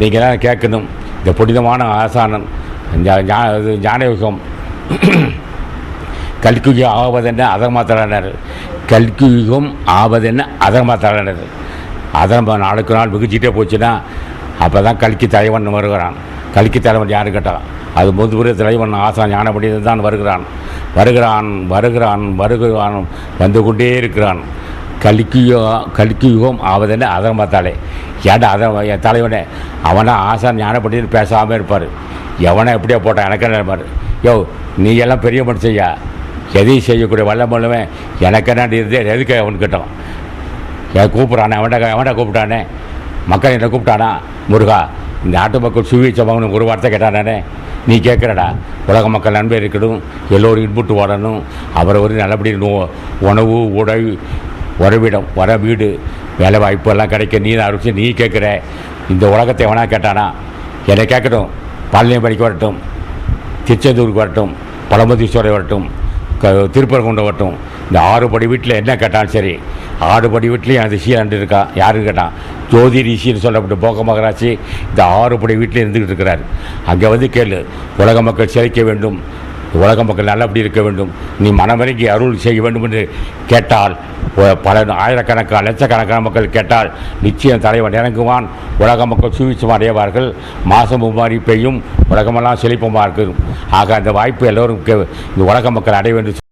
நீங்கள் தான் கேட்கணும். இந்த புனிதமான ஆசானன் ஞானயுகம். கல்குயுகம் ஆவதென்ன அதர்மாத்தலானர்? கல்குயுகம் ஆவதென்ன அதர்மாத்தலானர்? அதர்ம நாளுக்கு நாள் மிகுச்சிட்டே போச்சுன்னா அப்போ தான் கல்கி தலைவன் வருகிறான். கல்கி தலைவன் யாரு கேட்டான் அது முதுபுரிய தலைவன் ஆசா ஞானபடி தான் வருகிறான். வருகிறான் வருகிறான் வருகிறான் வந்து கொண்டே இருக்கிறான். கல்கியுகம் கல்கியுகம் ஆவதென்ன அதர்மத்தாலே? ஏன்டா அத என் தலைவனே அவனா ஆசான் ஞானப்பட்டின்னு பேசாமல் இருப்பார். எவனை எப்படியோ போட்டான் எனக்கு என்ன இருப்பார் யோ நீ எல்லாம் பெரிய மனுஷையா எதையும் செய்யக்கூடிய வல்லமல்லுவன் எனக்கு என்ன இருந்தே எதுக்கு அவன் கேட்டான் ஏன் கூப்பிட்றானே அவன்கிட்ட அவன்கிட்ட கூப்பிட்டானே? மக்கள் என்ன கூப்பிட்டானா? முருகா இந்த நாட்டு மக்கள் சுவிச்சவங்க ஒரு வார்த்தை கேட்டானே நீ கேட்குறடா உலக மக்கள் நண்பர் இருக்கணும் எல்லோரும் இன்புட்டு வாழணும் அவரை ஒரு நல்லபடி உணவு உடை உறவிடம் வர வீடு வேலை வாய்ப்பெல்லாம் கிடைக்க நீ தான் அரிசி நீ கேட்குற. இந்த உலகத்தை எவனா கேட்டானா? என்னை கேட்கட்டும். பழனியம்படிக்கு வரட்டும். திருச்செந்தூருக்கு வரட்டும். பழமுதீஸ்வரர் வரட்டும். க திருப்பரங்குண்டம் வரட்டும். இந்த ஆறுபடி வீட்டில் என்ன கேட்டாலும் சரி ஆறுபடி வீட்லேயும் அந்த ரிஷி ரெண்டு இருக்கா? யாருன்னு கேட்டான்? ஜோதி ரிஷின்னு சொல்லப்பட்ட போக மகராட்சி இந்த ஆறுபடி வீட்டில் இருந்துக்கிட்டு இருக்கிறார். அங்கே வந்து கேளு உலக மக்கள் சிறைக்க வேண்டும். உலக மக்கள் நல்லபடி இருக்க வேண்டும். நீ மனமிறங்கி அருள் செய்ய வேண்டும் என்று கேட்டால் பல ஆயிரக்கணக்கான லட்சக்கணக்கான மக்கள் கேட்டால் நிச்சயம் தலைவன் இறங்குவான். உலக மக்கள் சுவிச்சம் அடைவார்கள். மாதம் உமாரி பெய்யும் உலகமெல்லாம் செழிப்பமாக இருக்கும். ஆக அந்த வாய்ப்பு எல்லோரும் உலக மக்கள் அடைய வேண்டும்